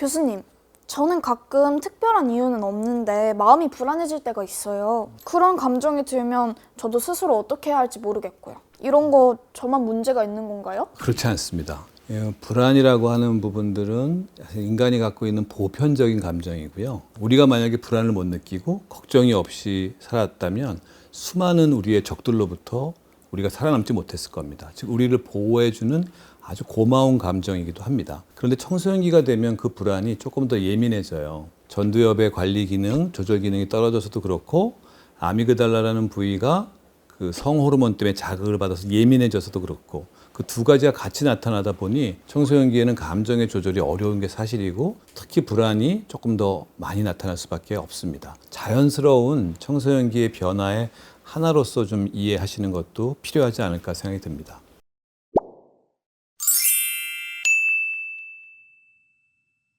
교수님, 저는 가끔 특별한 이유는 없는데 마음이 불안해질 때가 있어요. 그런 감정이 들면 저도 스스로 어떻게 해야 할지 모르겠고요. 이런 거 저만 문제가 있는 건가요? 그렇지 않습니다. 예, 불안이라고 하는 부분들은 인간이 갖고 있는 보편적인 감정이고요. 우리가 만약에 불안을 못 느끼고 걱정이 없이 살았다면 수많은 우리의 적들로부터 우리가 살아남지 못했을 겁니다. 즉 우리를 보호해주는 아주 고마운 감정이기도 합니다. 그런데 청소년기가 되면 그 불안이 조금 더 예민해져요. 전두엽의 관리 기능, 조절 기능이 떨어져서도 그렇고 아미그달라라는 부위가 그 성호르몬 때문에 자극을 받아서 예민해져서도 그렇고 그 두 가지가 같이 나타나다 보니 청소년기에는 감정의 조절이 어려운 게 사실이고 특히 불안이 조금 더 많이 나타날 수밖에 없습니다. 자연스러운 청소년기의 변화의 하나로서 좀 이해하시는 것도 필요하지 않을까 생각이 듭니다.